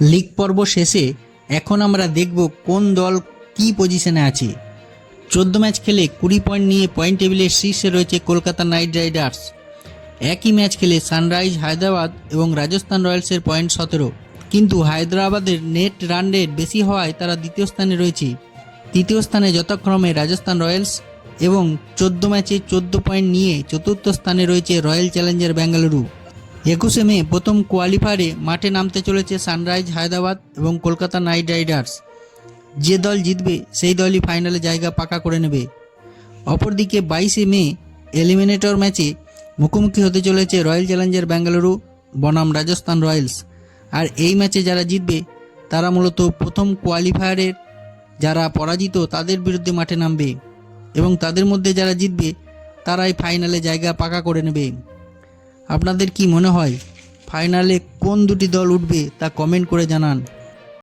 League পর্ব শেষে এখন আমরা দেখব কোন দল কি পজিশনে আছে। চোদ্দ ম্যাচ খেলে কুড়ি পয়েন্ট নিয়ে পয়েন্ট টেবিলের শীর্ষে রয়েছে কলকাতা নাইট রাইডার্স। একই ম্যাচ খেলে সানরাইজ হায়দ্রাবাদ এবং রাজস্থান রয়্যালসের পয়েন্ট সতেরো। কিন্তু হায়দ্রাবাদের নেট রান রেট বেশি হওয়ায় তারা দ্বিতীয় স্থানে রয়েছে। তৃতীয় স্থানে যথাক্রমে রাজস্থান রয়্যালস এবং চোদ্দ ম্যাচে চোদ্দ পয়েন্ট নিয়ে চতুর্থ স্থানে রয়েছে রয়্যাল চ্যালেঞ্জার বেঙ্গালুরু। একুশে মে প্রথম কোয়ালিফায়ারে মাঠে নামতে চলেছে সানরাইজ হায়দ্রাবাদ এবং কলকাতা নাইট রাইডার্স। যে দল জিতবে, সেই দলই ফাইনালে জায়গা পাকা করে নেবে। অপরদিকে বাইশে মে এলিমিনেটর ম্যাচে মুখোমুখি হতে চলেছে রয়্যাল চ্যালেঞ্জার বেঙ্গালুরু বনাম রাজস্থান রয়্যালস। আর এই ম্যাচে যারা জিতবে, তারা মূলত প্রথম কোয়ালিফায়ারের যারা পরাজিত, তাদের বিরুদ্ধে মাঠে নামবে। এবং তাদের মধ্যে যারা জিতবে, তারাই ফাইনালে জায়গা পাকা করে নেবে। আপনাদের কি মনে হয়? ফাইনালে কোন দুটি দল উঠবে তা কমেন্ট করে জানান।